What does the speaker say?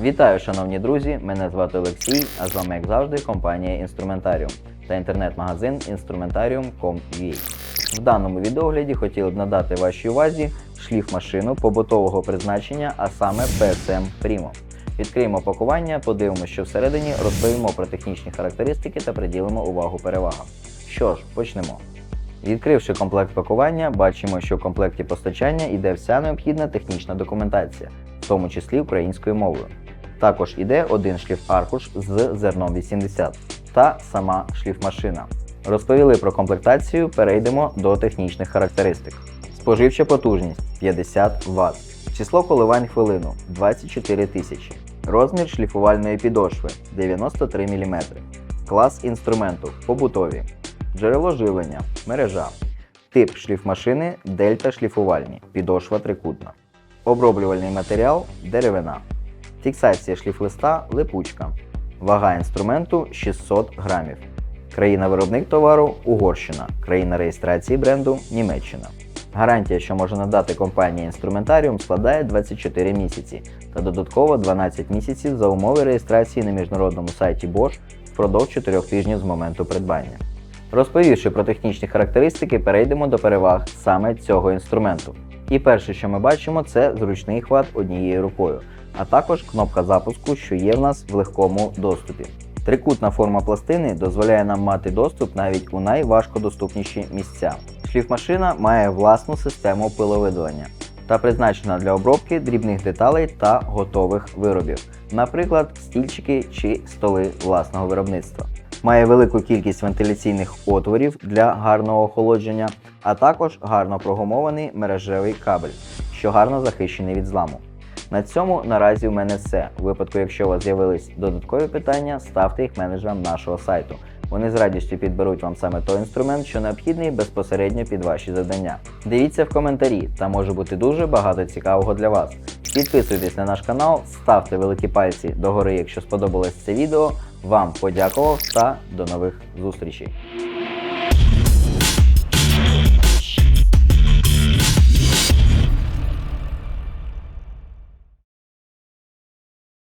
Вітаю, шановні друзі! Мене звати Олексій, а з вами, як завжди, компанія Інструментаріум та інтернет-магазин Instrumentarium.com.ua. В даному відеогляді хотіли б надати вашій увазі шліф-машину побутового призначення, а саме PSM Primo. Відкриємо пакування, подивимося, що всередині, розповімо про технічні характеристики та приділимо увагу перевагам. Що ж, почнемо. Відкривши комплект пакування, бачимо, що в комплекті постачання йде вся необхідна технічна документація, в тому числі українською мовою. Також йде один шліф-аркуш з зерном 80 та сама шліфмашина. Розповіли про комплектацію, перейдемо до технічних характеристик. Споживча потужність 50 Вт, число коливань хвилину 24 тисячі, розмір шліфувальної підошви 93 мм, клас інструменту побутові, джерело живлення, мережа, тип шліфмашини дельта шліфувальні, підошва трикутна, оброблювальний матеріал деревина, фіксація шліфлиста липучка, вага інструменту 600 грамів. Країна-виробник товару Угорщина, країна реєстрації бренду Німеччина. Гарантія, що може надати компанія інструментаріум, складає 24 місяці та додатково 12 місяців за умови реєстрації на міжнародному сайті Bosch впродовж 4 тижнів з моменту придбання. Розповівши про технічні характеристики, перейдемо до переваг саме цього інструменту. І перше, що ми бачимо, це зручний хват однією рукою, а також кнопка запуску, що є в нас в легкому доступі. Трикутна форма пластини дозволяє нам мати доступ навіть у найважкодоступніші місця. Шліфмашина має власну систему пиловидалення та призначена для обробки дрібних деталей та готових виробів, наприклад, стільчики чи столи власного виробництва. Має велику кількість вентиляційних отворів для гарного охолодження, а також гарно прогумований мережевий кабель, що гарно захищений від зламу. На цьому наразі в мене все. У випадку, якщо у вас з'явились додаткові питання, ставте їх менеджерам нашого сайту. Вони з радістю підберуть вам саме той інструмент, що необхідний безпосередньо під ваші завдання. Дивіться в коментарі, там може бути дуже багато цікавого для вас. Підписуйтесь на наш канал, ставте великі пальці догори, якщо сподобалось це відео. Вам подякував та до нових зустрічей.